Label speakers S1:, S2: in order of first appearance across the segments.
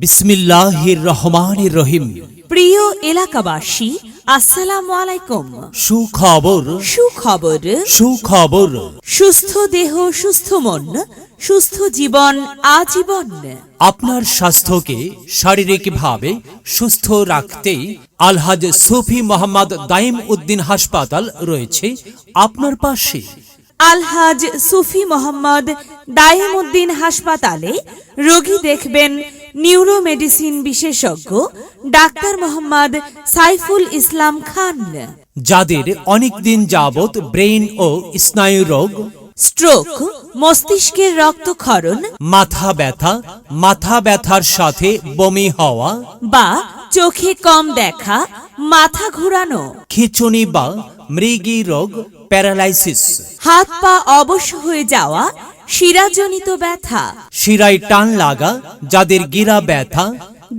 S1: বিসমিল্লাহির রহমানির রহিম।
S2: প্রিয় এলাকাবাসী আসসালামু আলাইকুম।
S1: সুখবর।
S2: সুখবর।
S1: সুখবর।
S2: সুস্থ দেহ সুস্থ মন সুস্থ জীবন আজীবন।
S1: আপনার স্বাস্থ্যকে শারীরিকভাবে সুস্থ রাখতে আলহাজ সুফি মোহাম্মদ দাইম উদ্দিন হাসপাতাল রয়েছে আপনার পাশে।
S2: আলহাজ সুফি মোহাম্মদ দাইমুদ্দিন হাসপাতালে রোগী দেখবেন নিউরো মেডিসিন বিশেষজ্ঞ ডাক্তার মোহাম্মদ সাইফুল ইসলাম খান।
S1: যাদের অনেকদিন যাবৎ ব্রেইন ও স্নায়ু রোগ
S2: স্ট্রোক মস্তিষ্কের রক্তক্ষরণ
S1: মাথা ব্যথা মাথা ব্যথার সাথে বমি হওয়া
S2: বা চোখে কম দেখা মাথা ঘোরানো
S1: খিচুনি বা মৃগী রোগ প্যারালাইসিস।
S2: হাত পা অবশ হয়ে যাওয়া শিরাজনিত ব্যথা।
S1: শিরায় টান লাগা যাদের গিরা ব্যথা।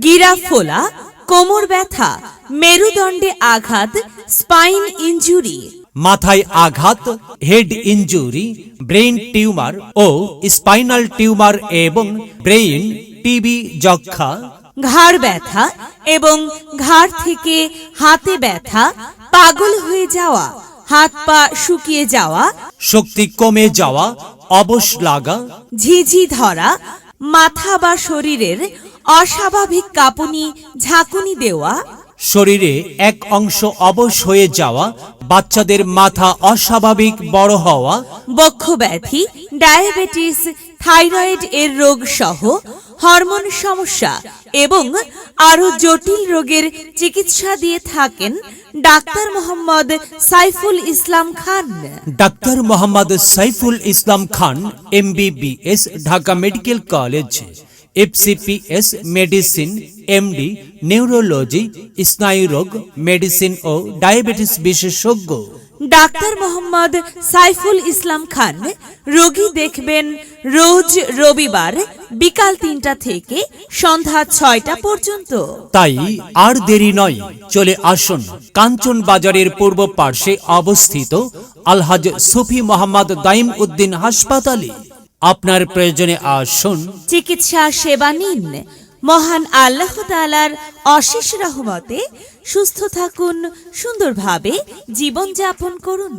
S2: গিরা ফোলা কোমর ব্যথা মেরুদণ্ডে আঘাত স্পাইন ইনজুরি।
S1: মাথায় আঘাত হেড ইনজুরি ব্রেইন টিউমার ও স্পাইনাল টিউমার এবং ব্রেইন টিবি যক্ষা
S2: ঘাড় ব্যথা এবং ঘাড় থেকে হাতে ব্যথা পাগল হয়ে যাওয়া হাত পা শুকিয়ে যাওয়া।
S1: শক্তি কমে যাওয়া অবশ লাগা
S2: ঝিঝি ধরা মাথা বা শরীরের অস্বাভাবিক কাঁপুনি ঝাঁকুনি দেওয়া
S1: শরীরে এক অংশ অবশ হয়ে যাওয়া বাচ্চাদের মাথা অস্বাভাবিক বড় হওয়া
S2: বক্ষ ব্যাধি ডায়াবেটিস থাইরয়েড এর রোগ সহ হরমোন সমস্যা এবং আরও জটিল রোগের চিকিৎসা দিয়ে থাকেন doctor Mohammad Saiful Islam Khan.
S1: Doctor Mohammad Saiful Islam Khan, MBBS, Dhaka medical college, FCPS, medicine, MD, neurology স্নায়ুরোগ medicine ও ডায়াবেটিস বিশেষজ্ঞ।
S2: ডাক্তার মোহাম্মদ সাইফুল ইসলাম খান রোগী দেখবেন রোজ রবিবার বিকাল তিনটা থেকে সন্ধ্যা ছয়টা পর্যন্ত।
S1: তাই আর দেরি নয় চলে আসুন কাঞ্চন বাজারের পূর্ব পার্শ্বে অবস্থিত আলহাজ সুফি মোহাম্মদ দাইম উদ্দিন হাসপাতালে। আপনার প্রয়োজনে আসুন।
S2: চিকিৎসা সেবা নিন মহান আল্লাহ তালার অশেষ রহমতে সুস্থ থাকুন সুন্দরভাবে জীবনযাপন করুন।